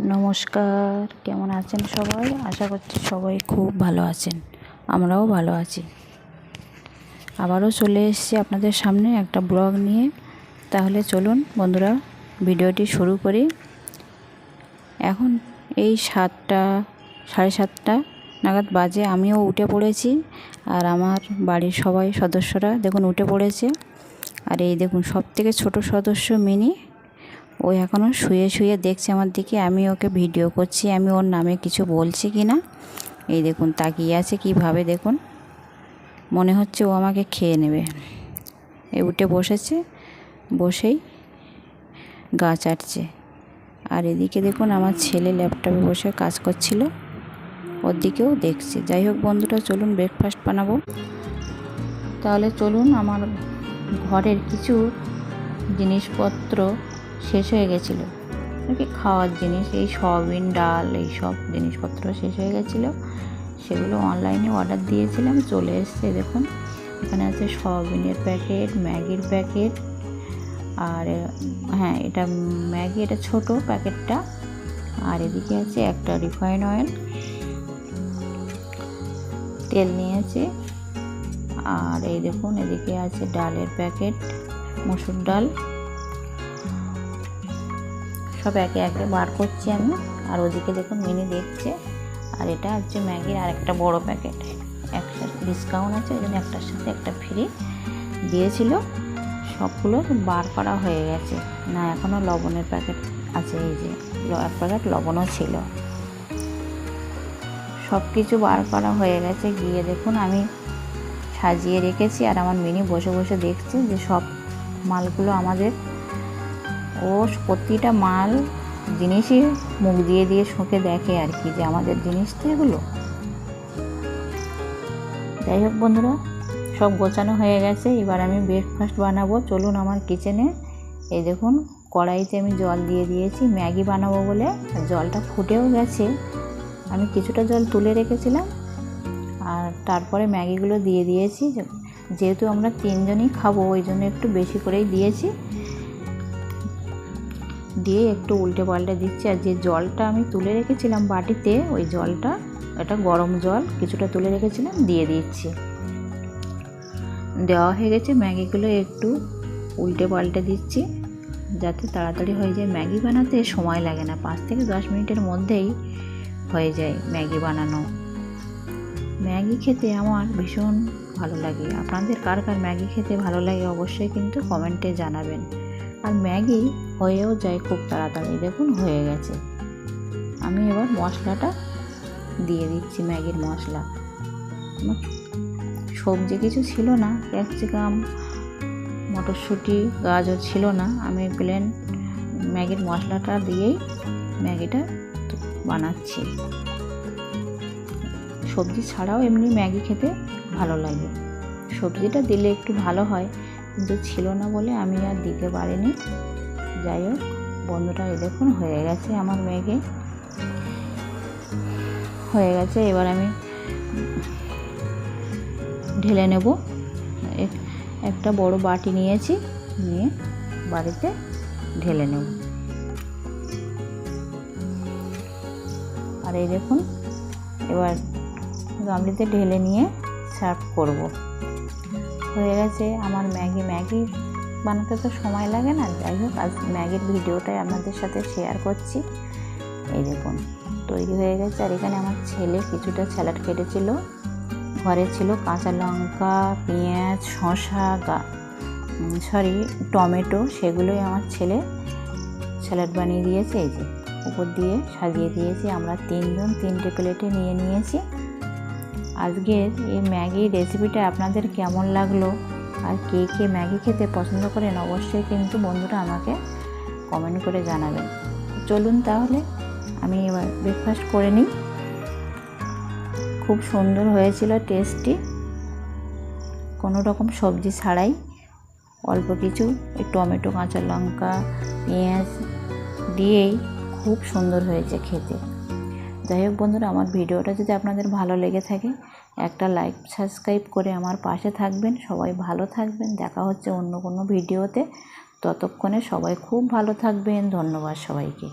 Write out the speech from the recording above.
নমস্কার, কেমন আছেন সবাই? আশা করছি সবাই খুব ভালো আছেন। আমরাও ভালো আছি। আবারও চলে এসেছি আপনাদের সামনে একটা ব্লগ নিয়ে। তাহলে চলুন বন্ধুরা, ভিডিওটি শুরু করি। এখন এই সাতটা, সাড়ে সাতটা নাগাদ বাজে, আমিও উঠে পড়েছি। আর আমার বাড়ির সবাই সদস্যরা দেখুন উঠে পড়েছে। আর এই দেখুন সব থেকে ছোটো সদস্য মিনি। ও এখনও শুয়ে শুয়ে দেখছে আমার দিকে, আমি ওকে ভিডিও করছি, আমি ওর নামে কিছু বলছি কি না এই দেখুন, তাকিয়ে আছে কীভাবে দেখুন? মনে হচ্ছে ও আমাকে খেয়ে নেবে। এ উঠে বসেছে, বসেই গা চাটছে। আর এদিকে দেখুন, আমার ছেলে ল্যাপটপে বসে কাজ করছিল। ওর দিকেও দেখছে। যাই হোক বন্ধুরা, চলুন ব্রেকফাস্ট বানাবো। তাহলে চলুন, আমার ঘরের কিছু জিনিসপত্র শেষ হয়ে গেছিল। আর কি খাওয়ার জিনিস, এই সয়াবিন, ডাল, এই সব জিনিসপত্র শেষ হয়ে গেছিল। সেগুলো অনলাইনে অর্ডার দিয়েছিলাম, চলে এসছে দেখুন। এখানে আছে সয়াবিনের প্যাকেট ম্যাগির প্যাকেট আর হ্যাঁ এটা ম্যাগি, এটা ছোট প্যাকেটটা আর এদিকে আছে একটা রিফাইন অয়েল তেল নিয়েছে। আর এই দেখুন, এদিকে আছে ডালের প্যাকেট মসুর ডাল। সব একে একে বার করছি আমি। আর ওদিকে দেখুন মিনি দেখছে। আর এটা হচ্ছে ম্যাগির আর একটা বড় প্যাকেট। একটা ডিসকাউন্ট আছে, ওই জন্য একটার সাথে একটা ফ্রি দিয়েছিল। সবগুলো বার করা হয়ে গেছে। না এখনও লবণের প্যাকেট আছে, এই যে এক প্যাকেট লবণও ছিল। সব কিছু বার করা হয়ে গেছে। গিয়ে দেখুন আমি সাজিয়ে রেখেছি। আর আমার মিনি বসে বসে দেখছে যে সব মালগুলো আমাদের ও প্রতিটা মাল জিনিসই মুখ দিয়ে দিয়ে শুঁকে দেখে আর কি যে আমাদের জিনিস তো এগুলো। যাই হোক বন্ধুরা, সব গোছানো হয়ে গেছে। এবার আমি ব্রেকফাস্ট বানাবো। চলুন আমার কিচেনে এই দেখুন, কড়াইতে আমি জল দিয়ে দিয়েছি। ম্যাগি বানাবো বলে জলটা ফুটেও গেছে। আমি কিছুটা জল তুলে রেখেছিলাম। আর তারপরে ম্যাগিগুলো দিয়ে দিয়েছি। যেহেতু আমরা তিনজনই খাব, ওই জন্য একটু বেশি করেই দিয়েছি। দিয়ে একটু উল্টে পাল্টে দিচ্ছি। আর যে জলটা আমি তুলে রেখেছিলাম বাটিতে, ওই জলটা এটা গরম জল, কিছুটা তুলে রেখেছিলাম, দিয়ে দিচ্ছি। দেওয়া হয়ে গেছে ম্যাগিগুলো একটু উল্টে পাল্টে দিচ্ছি, যাতে তাড়াতাড়ি হয়ে যায়। ম্যাগি বানাতে সময় লাগে না, পাঁচ থেকে দশ মিনিটের মধ্যেই হয়ে যায় ম্যাগি বানানো। ম্যাগি খেতে আমার ভীষণ ভালো লাগে। আপনাদের কার কার ম্যাগি খেতে ভালো লাগে অবশ্যই কিন্তু কমেন্টে জানাবেন। আর ম্যাগি হয়েও যায় খুব তাড়াতাড়ি, দেখুন হয়ে গেছে। আমি এবার মশলাটা দিয়ে দিচ্ছি ম্যাগির মশলা। সবজি কিছু ছিল না, ক্যাপসিকাম, মটরশুঁটি, গাজর ছিল না। আমি প্লেন ম্যাগির মশলাটা দিয়েই ম্যাগিটা বানাচ্ছি। সবজি ছাড়াও এমনি ম্যাগি খেতে ভালো লাগে। সবজিটা দিলে একটু ভালো হয়। কিন্তু ছিল না বলে আমি আর দিতে পারিনি। যাই হোক, বন্ধুটা দেখুন, হয়ে গেছে আমার মেয়েকে। হয়ে গেছে, এবার আমি ঢেলে নেব। একটা বড় বাটি নিয়েছি, নিয়ে বাড়িতে ঢেলে নেব। আর এই দেখুন, এবার গামলিতে ঢেলে নিয়ে সার্ভ করব। হয়ে গেছে। আমার ম্যাগি ম্যাগি বানাতে তো সময় লাগে না। যাই হোক, আজ ম্যাগির ভিডিওটাই আপনাদের সাথে শেয়ার করছি। এই দেখুন, তৈরি হয়ে গেছে। আর এখানে আমার ছেলে কিছুটা স্যালাড কেটেছিল। ঘরে ছিল কাঁচা লঙ্কা, পেঁয়াজ, শসা, গা সরি টমেটো, সেগুলোই আমার ছেলে স্যালাড বানিয়ে দিয়েছে। এই যে, উপর দিয়ে সাজিয়ে দিয়েছি। আমরা তিনজন তিনটে প্লেটে নিয়ে নিয়েছি। আজকের এই ম্যাগির রেসিপিটা আপনাদের কেমন লাগল আর কে কে ম্যাগি খেতে পছন্দ করেন অবশ্যই কিন্তু বন্ধুরা আমাকে কমেন্ট করে জানাবেন। চলুন তাহলে আমি এবার ব্রেকফাস্ট করে নিই। খুব সুন্দর হয়েছিল টেস্টি কোনো রকম সবজি ছাড়াই অল্প কিছু টমেটো, কাঁচা লঙ্কা, পেঁয়াজ দিয়েই খুব সুন্দর হয়েছে খেতে। যাই হোক বন্ধুরা, আমার ভিডিওটা যদি আপনাদের ভালো লেগে থাকে একটা লাইক সাবস্ক্রাইব করে আমার পাশে থাকবেন। সবাই ভালো থাকবেন। দেখা হচ্ছে অন্য কোনো ভিডিওতে। ততক্ষণে সবাই খুব ভালো থাকবেন। ধন্যবাদ সবাইকে।